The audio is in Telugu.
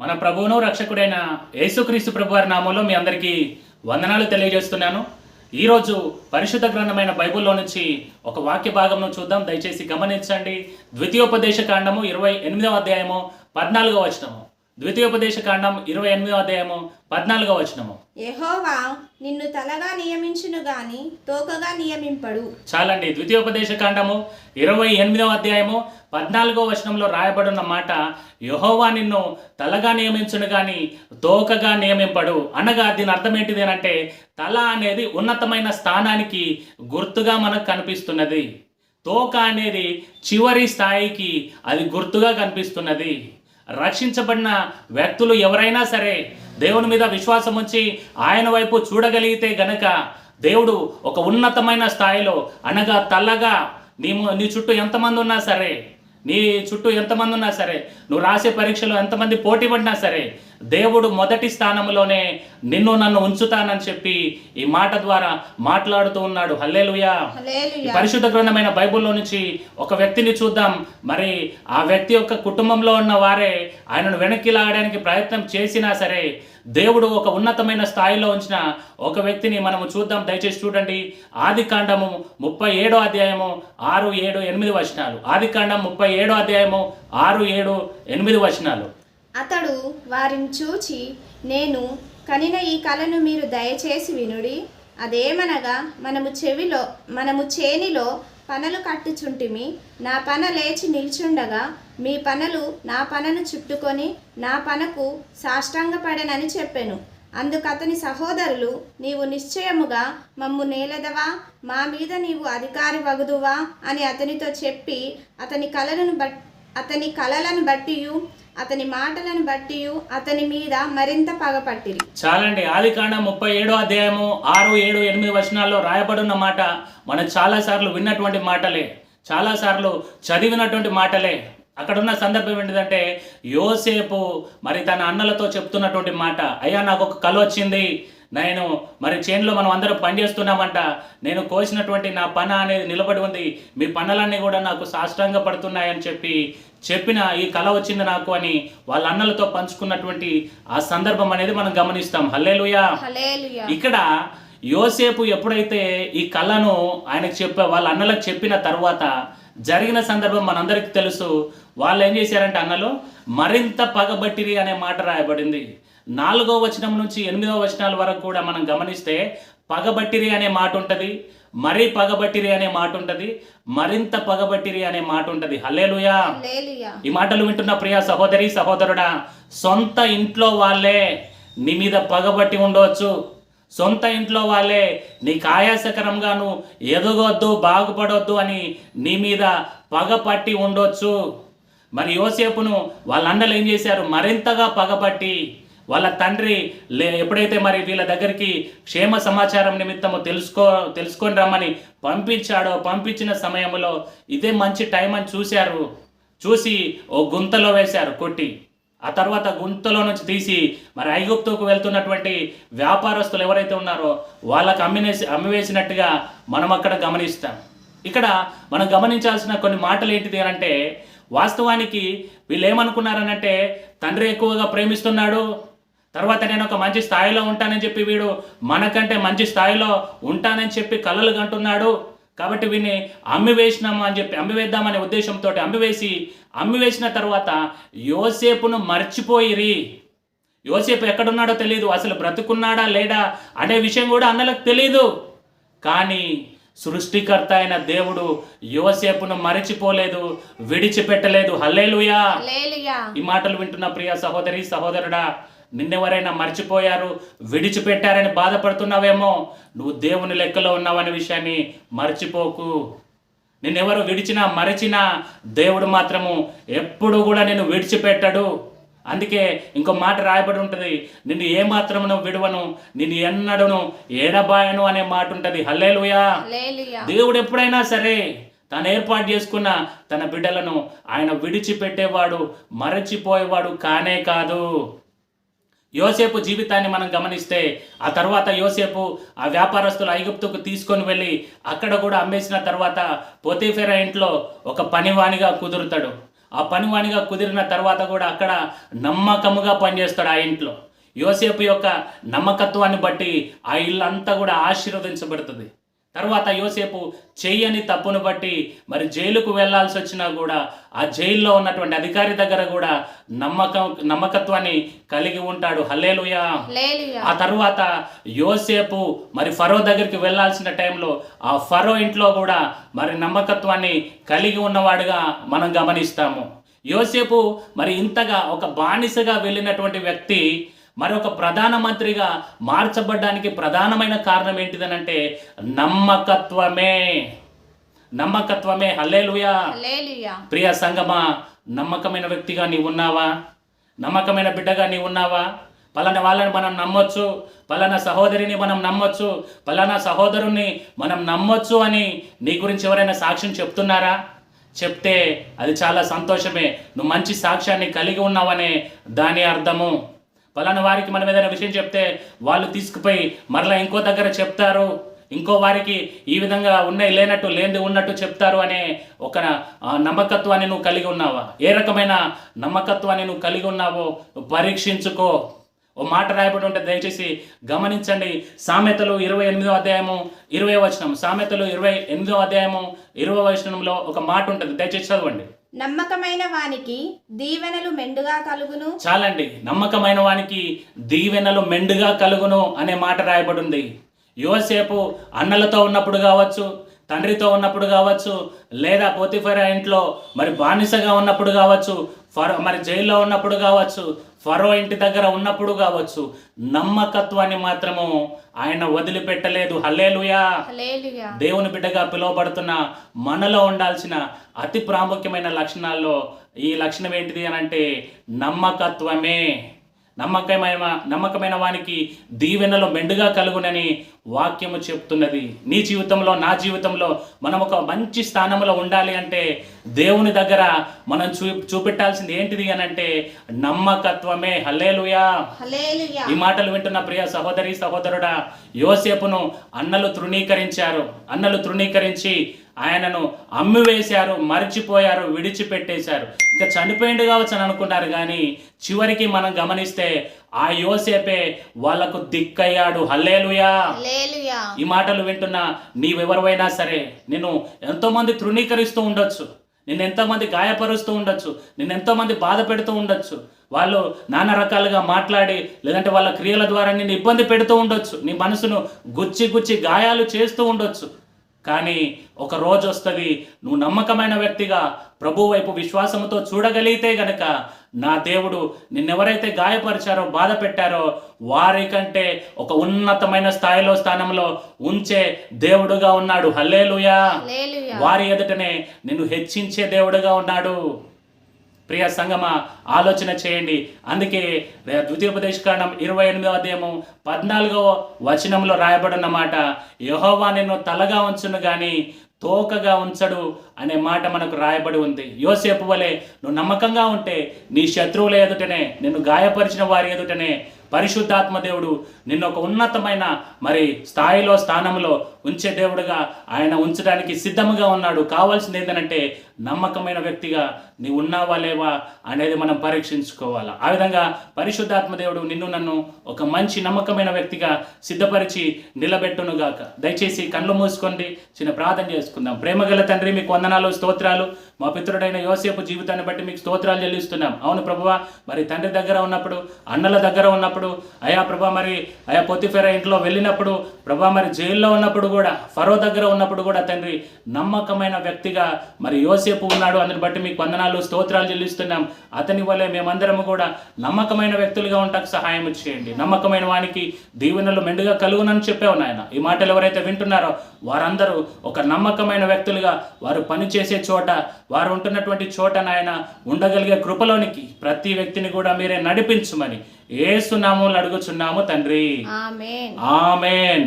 మన ప్రభువును రక్షకుడైన యేసుక్రీస్తు ప్రభు వారి నామంలో మీ అందరికీ వందనాలు తెలియజేస్తున్నాను. ఈరోజు పరిశుద్ధ గ్రంథమైన బైబిల్లో నుంచి ఒక వాక్య భాగంను చూద్దాం. దయచేసి గమనించండి. ద్వితీయోపదేశ కాండము ఇరవై ఎనిమిదవ అధ్యాయము పద్నాలుగో వచనము. ద్వితీయోపదేశ కాండం ఇరవై ఎనిమిదవ అధ్యాయము పద్నాలుగో వచనము. యెహోవా నిన్ను తలగా నియమించును గాని తోకగా నియమింపడు. చాలండి ద్వితీయోపదేశ కాండము ఇరవై ఎనిమిదవ అధ్యాయము పద్నాలుగో వచనంలో రాయబడున్న మాట యహోవా నిన్ను తలగా నియమించును గాని తోకగా నియమింపడు. అనగా దీని అర్థం ఏంటిది అంటే తల అనేది ఉన్నతమైన స్థానానికి గుర్తుగా మనకు కనిపిస్తున్నది. తోక అనేది చివరి స్థాయికి అది గుర్తుగా కనిపిస్తున్నది. రక్షించబడిన వ్యక్తులు ఎవరైనా సరే దేవుని మీద విశ్వాసం ఉంచి ఆయన వైపు చూడగలిగితే గనక దేవుడు ఒక ఉన్నతమైన స్థాయిలో అనగా తల్లగా నీ నీ చుట్టూ ఎంతమంది ఉన్నా సరే నీ చుట్టూ ఎంతమంది ఉన్నా సరే నువ్వు రాసే పరీక్షలో ఎంతమంది పోటీ పడినా సరే దేవుడు మొదటి స్థానంలోనే నిన్ను నన్ను ఉంచుతానని చెప్పి ఈ మాట ద్వారా మాట్లాడుతూ ఉన్నాడు. హల్లేలుయా. పరిశుద్ధ గ్రంథమైన బైబిల్లో నుంచి ఒక వ్యక్తిని చూద్దాం. మరి ఆ వ్యక్తి యొక్క కుటుంబంలో ఉన్న వారే ఆయనను వెనక్కి లాగడానికి ప్రయత్నం చేసినా సరే దేవుడు ఒక ఉన్నతమైన స్థాయిలో ఉంచిన ఒక వ్యక్తిని మనము చూద్దాం. దయచేసి చూడండి. ఆది కాండము ముప్పై ఏడో అధ్యాయము ఆరు ఏడు ఎనిమిది వచనాలు. ఆది కాండం ముప్పై ఏడో అధ్యాయము ఆరు ఏడు ఎనిమిది వచనాలు. అతడు వారిని చూచి నేను కనిన ఈ కళను మీరు దయచేసి వినుడి. అదేమనగా మనము చెవిలో మనము చేనిలో పనలు కట్టుచుంటిమి. నా పన లేచి నిల్చుండగా మీ పనలు నా పనను చుట్టుకొని నా పనకు సాష్టాంగపడనని చెప్పాను. అందుకు అతని సహోదరులు నీవు నిశ్చయముగా మమ్ము నేలదవా? మా మీద నీవు అధికారి వగుదువా? అని అతనితో చెప్పి అతని కళలను బట్ అతని కళలను బట్టియు. అతని మాటలను బట్టి అతని మీద మరింత పగపట్టిరి. చాలండి. ఆదికాండ ముప్పై ఏడో అధ్యాయము ఆరు ఏడు ఎనిమిది వచనాల్లో రాయబడిన మాట మనం చాలాసార్లు విన్నటువంటి మాటలే. చాలాసార్లు చదివినటువంటి మాటలే. అక్కడ ఉన్న సందర్భం ఏంటిదంటే యోసేపు మరి తన అన్నలతో చెప్తున్నటువంటి మాట అయ్యా నాకు ఒక కళ వచ్చింది నేను మరి చేనులో మనం అందరం పనిచేస్తున్నామంట నేను కోసినటువంటి నా పన అనేది నిలబడి ఉంది. మీ పనులన్నీ కూడా నాకు సాష్టాంగ పడుతున్నాయని చెప్పి చెప్పిన ఈ కళ వచ్చింది నాకు అని వాళ్ళ అన్నలతో పంచుకున్నటువంటి ఆ సందర్భం అనేది మనం గమనిస్తాం. హల్లేలుయా. ఇక్కడ యోసేపు ఎప్పుడైతే ఈ కళను ఆయనకు చెప్ప వాళ్ళ అన్నలకు చెప్పిన తర్వాత జరిగిన సందర్భం మనందరికీ తెలుసు. వాళ్ళు ఏం చేశారంటే అన్నలు మరింత పగబట్టిరి అనే మాట రాయబడింది. నాలుగో వచనం నుంచి ఎనిమిదో వచనాల వరకు కూడా మనం గమనిస్తే పగబట్టిరి అనే మాట ఉంటుంది మరీ పగబట్టిరి అనే మాట ఉంటుంది మరింత పగబట్టిరి అనే మాట ఉంటుంది. హల్లేలుయా. ఈ మాటలు వింటున్న ప్రియ సహోదరి సహోదరుడా సొంత ఇంట్లో వాళ్ళే నీ మీద పగబట్టి ఉండవచ్చు సొంత ఇంట్లో వాళ్ళే నీకు ఆయాసకరంగాను ఎదగొద్దు బాగుపడొద్దు అని నీ మీద పగపట్టి ఉండొచ్చు. మరి యోసేపును వాళ్ళ అన్నలు ఏం చేశారు? మరింతగా పగపట్టి వాళ్ళ తండ్రి లే ఎప్పుడైతే మరి వీళ్ళ దగ్గరికి క్షేమ సమాచారం నిమిత్తము తెలుసుకో తెలుసుకొని రమ్మని పంపించాడో పంపించిన సమయంలో ఇదే మంచి టైం అని చూశారు. చూసి ఓ గుంతలో వేశారు కొట్టి. ఆ తర్వాత గుంతలో నుంచి తీసి మరి ఐగుప్తుకు వెళ్తున్నటువంటి వ్యాపారస్తులు ఎవరైతే ఉన్నారో వాళ్ళకి అమ్మినేసి అమ్మివేసినట్టుగా మనం అక్కడ గమనిస్తాం. ఇక్కడ మనం గమనించాల్సిన కొన్ని మాటలు ఏంటిది అని అంటే వాస్తవానికి వీళ్ళు ఏమనుకున్నారనంటే తండ్రి ఎక్కువగా ప్రేమిస్తున్నాడు తర్వాత నేను ఒక మంచి స్థాయిలో ఉంటానని చెప్పి వీడు మనకంటే మంచి స్థాయిలో ఉంటానని చెప్పి కలలు కంటున్నాడు. కాబట్టి వీడిని అమ్మివేసినాము అని చెప్పి అమ్మివేద్దామనే ఉద్దేశంతో అమ్మివేసి అమ్మివేసిన తర్వాత యోసేపును మర్చిపోయిరి. యోసేపు ఎక్కడున్నాడో తెలియదు అసలు బ్రతుకున్నాడా లేడా అనే విషయం కూడా అన్నలకు తెలియదు కానీ సృష్టికర్త అయిన దేవుడు యోసేపును మరచిపోలేదు విడిచిపెట్టలేదు. హల్లేలుయా. ఈ మాటలు వింటున్న ప్రియ సహోదరి సహోదరుడా నిన్నెవరైనా మర్చిపోయారు విడిచిపెట్టారని బాధపడుతున్నావేమో నువ్వు దేవుని లెక్కలో ఉన్నావనే విషయాన్ని మర్చిపోకు. నిన్నెవరు విడిచినా మరచినా దేవుడు మాత్రము ఎప్పుడు కూడా నేను విడిచిపెట్టడు. అందుకే ఇంకో మాట రాయబడి ఉంటుంది నిన్ను ఏ మాత్రమును విడువను నిన్ను ఎన్నడను ఏడబాయను అనే మాట ఉంటుంది. హల్లేలుయా. దేవుడు ఎప్పుడైనా సరే తను ఏర్పాటు చేసుకున్న తన బిడ్డలను ఆయన విడిచిపెట్టేవాడు మరచిపోయేవాడు కానే కాదు. యోసేపు జీవితాన్ని మనం గమనిస్తే ఆ తర్వాత యోసేపు ఆ వ్యాపారస్తులు ఐగుప్తుకు తీసుకొని వెళ్ళి అక్కడ కూడా అమ్మేసిన తర్వాత పోతీఫెరా ఇంట్లో ఒక పనివానిగా కుదురుతాడు. ఆ పనివానిగా కుదిరిన తర్వాత కూడా అక్కడ నమ్మకముగా పనిచేస్తాడు ఆ ఇంట్లో. యోసేపు యొక్క నమ్మకత్వాన్ని బట్టి ఆ ఇల్లంతా కూడా ఆశీర్వదించబడుతుంది. తర్వాత యోసేపు చెయ్యని తప్పును బట్టి మరి జైలుకు వెళ్ళాల్సి వచ్చినా కూడా ఆ జైల్లో ఉన్నటువంటి అధికారి దగ్గర కూడా నమ్మకం నమ్మకత్వాన్ని కలిగి ఉంటాడు. హల్లేలుయా. లేలుయా ఆ తర్వాత యోసేపు మరి ఫరో దగ్గరికి వెళ్ళాల్సిన టైంలో ఆ ఫరో ఇంట్లో కూడా మరి నమ్మకత్వాన్ని కలిగి ఉన్నవాడుగా మనం గమనిస్తాము. యోసేపు మరి ఇంతగా ఒక బానిసగా వెళ్ళినటువంటి వ్యక్తి మరి ఒక ప్రధానమంత్రిగా మార్చబడ్డానికి ప్రధానమైన కారణం ఏంటిదనంటే నమ్మకత్వమే. నమ్మకత్వమే. హల్లేలుయా. లేలుయా ప్రియ సంగమా నమ్మకమైన వ్యక్తిగా నీవు ఉన్నావా? నమ్మకమైన బిడ్డగా నీవు ఉన్నావా? పలానా వాళ్ళని మనం నమ్మొచ్చు. పలానా సహోదరిని మనం నమ్మొచ్చు. పలానా సహోదరుని మనం నమ్మొచ్చు అని నీ గురించి ఎవరైనా సాక్ష్యం చెప్తున్నారా? చెప్తే అది చాలా సంతోషమే. నువ్వు మంచి సాక్ష్యాన్ని కలిగి ఉన్నావనే దాని అర్థము. పలానా వారికి మనం ఏదైనా విషయం చెప్తే వాళ్ళు తీసుకుపోయి మరలా ఇంకో దగ్గర చెప్తారు. ఇంకో వారికి ఈ విధంగా ఉన్నాయి లేనట్టు లేనిది ఉన్నట్టు చెప్తారు అనే ఒక నమ్మకత్వాన్ని నువ్వు కలిగి ఉన్నావా? ఏ రకమైన నమ్మకత్వాన్ని నువ్వు కలిగి ఉన్నావో పరీక్షించుకో. ఓ మాట రాయబడి ఉంటే దయచేసి గమనించండి. సామెతలు ఇరవై ఎనిమిదో అధ్యాయము ఇరవై వచనం సామెతలు ఇరవై ఎనిమిదో అధ్యాయము ఇరవై వచనంలో ఒక మాట ఉంటుంది. దయచేసి చదవండి. నమ్మకమైన వానికి దీవెనలు మెండుగా కలుగును. చాలండి నమ్మకమైన వానికి దీవెనలు మెండుగా కలుగును అనే మాట రాయబడి ఉంది యువసేపు అన్నలతో ఉన్నప్పుడు కావచ్చు తండ్రితో ఉన్నప్పుడు కావచ్చు లేదా పోతిఫెరా ఇంట్లో మరి బానిసగా ఉన్నప్పుడు కావచ్చు ఫరో మరి జైల్లో ఉన్నప్పుడు కావచ్చు ఫరో ఇంటి దగ్గర ఉన్నప్పుడు కావచ్చు నమ్మకత్వాన్ని మాత్రము ఆయన వదిలిపెట్టలేదు. హల్లేలుయా. లేలుయా దేవుని బిడ్డగా పిలువబడుతున్న మనలో ఉండాల్సిన అతి ప్రాముఖ్యమైన లక్షణాల్లో ఈ లక్షణం ఏంటిది అని అంటే నమ్మకత్వమే. నమ్మకమైన నమ్మకమైన వానికి దీవెనలో మెండుగా కలుగునని వాక్యము చెప్తున్నది. నీ జీవితంలో నా జీవితంలో మనం ఒక మంచి స్థానంలో ఉండాలి అంటే దేవుని దగ్గర మనం చూ చూపెట్టాల్సింది ఏంటిది అని అంటే నమ్మకత్వమే. హల్లేలుయా. హలేలుయా ఈ మాటలు వింటున్న ప్రియ సహోదరి సహోదరుడా యోసేపును అన్నలు తృణీకరించారు. అన్నలు తృణీకరించి ఆయనను అమ్మివేశారు మర్చిపోయారు విడిచిపెట్టేశారు. ఇంకా చనిపోయిండు కావచ్చు అని అనుకున్నారు కానీ చివరికి మనం గమనిస్తే ఆ యోసేపే వాళ్ళకు దిక్కయ్యాడు. హల్లేలుయా. లేలుయా ఈ మాటలు వింటున్న నీవెవరివైనా సరే నేను ఎంతోమంది తృణీకరిస్తూ ఉండొచ్చు. నిన్ను ఎంతోమంది గాయపరుస్తూ ఉండొచ్చు. నిన్ను ఎంతోమంది బాధ పెడుతూ ఉండొచ్చు. వాళ్ళు నానా రకాలుగా మాట్లాడి లేదంటే వాళ్ళ క్రియల ద్వారా నిన్ను ఇబ్బంది పెడుతూ ఉండొచ్చు. నీ మనసును గుచ్చి గుచ్చి గాయాలు చేస్తూ ఉండొచ్చు. కానీ ఒక రోజు వస్తుంది. నువ్వు నమ్మకమైన వ్యక్తిగా ప్రభు వైపు విశ్వాసంతో చూడగలిగితే గనక నా దేవుడు నిన్నెవరైతే గాయపరిచారో బాధ పెట్టారో వారికంటే ఒక ఉన్నతమైన స్థాయిలో స్థానంలో ఉంచే దేవుడుగా ఉన్నాడు. హల్లేలుయా. లేలుయా వారి ఎదుటనే నిన్ను హెచ్చించే దేవుడుగా ఉన్నాడు. ప్రియ సంగమ ఆలోచన చేయండి. అందుకే ద్వితీయోపదేశకాండం ఇరవై ఎనిమిదో అధ్యాయము పద్నాలుగవ వచనంలో రాయబడిన మాట యహోవా నిన్ను తలగా ఉంచును కానీ తోకగా ఉంచడు అనే మాట మనకు రాయబడి ఉంది. యోసేపు వలె నువ్వు నమ్మకంగా ఉంటే నీ శత్రువుల ఎదుటనే నిన్ను గాయపరిచిన వారి ఎదుటనే పరిశుద్ధాత్మ దేవుడు నిన్ను ఒక ఉన్నతమైన మరి స్థాయిలో స్థానంలో ఉంచే దేవుడుగా ఆయన ఉంచడానికి సిద్ధముగా ఉన్నాడు. కావాల్సింది ఏంటంటే నమ్మకమైన వ్యక్తిగా నీవు ఉన్నావా లేవా అనేది మనం పరీక్షించుకోవాలి. ఆ విధంగా పరిశుద్ధాత్మ దేవుడు నిన్ను నన్ను ఒక మంచి నమ్మకమైన వ్యక్తిగా సిద్ధపరిచి నిలబెట్టునుగాక. దయచేసి కళ్ళు మూసుకోండి. చిన్న ప్రార్థన చేసుకుందాం. ప్రేమగల తండ్రి మీకు వందనాలు స్తోత్రాలు. మా పితృడైన యోసేపు జీవితాన్ని బట్టి మీకు స్తోత్రాలు చెల్లిస్తున్నాం. అవును ప్రభువా మరి తండ్రి దగ్గర ఉన్నప్పుడు అన్నల దగ్గర ఉన్నప్పుడు అయా ప్రభా మరి అయా పొత్తిఫెర ఇంట్లో వెళ్ళినప్పుడు ప్రభా మరి జైల్లో ఉన్నప్పుడు కూడా ఫరో దగ్గర ఉన్నప్పుడు కూడా తండ్రి నమ్మకమైన వ్యక్తిగా మరి యోసేపు ఉన్నాడు. అందుని బట్టి మీకు వందనాలు స్తోత్రాలు చెల్లిస్తున్నాం. అతని వల్లే మేమందరము కూడా నమ్మకమైన వ్యక్తులుగా ఉంటాకు సహాయం చేయండి. నమ్మకమైన వానికి దీవెనలు మెండుగా కలుగునని చెప్పావు నాయన. ఈ మాటలు ఎవరైతే వింటున్నారో వారందరూ ఒక నమ్మకమైన వ్యక్తులుగా వారు పనిచేసే చోట వారు ఉంటున్నటువంటి చోట నాయన ఉండగలిగే కృపలోనికి ప్రతి వ్యక్తిని కూడా మీరే నడిపించుమని ఏసునామూలు అడుగుచున్నాము తండ్రి. ఆమేన్. ఆమెన్.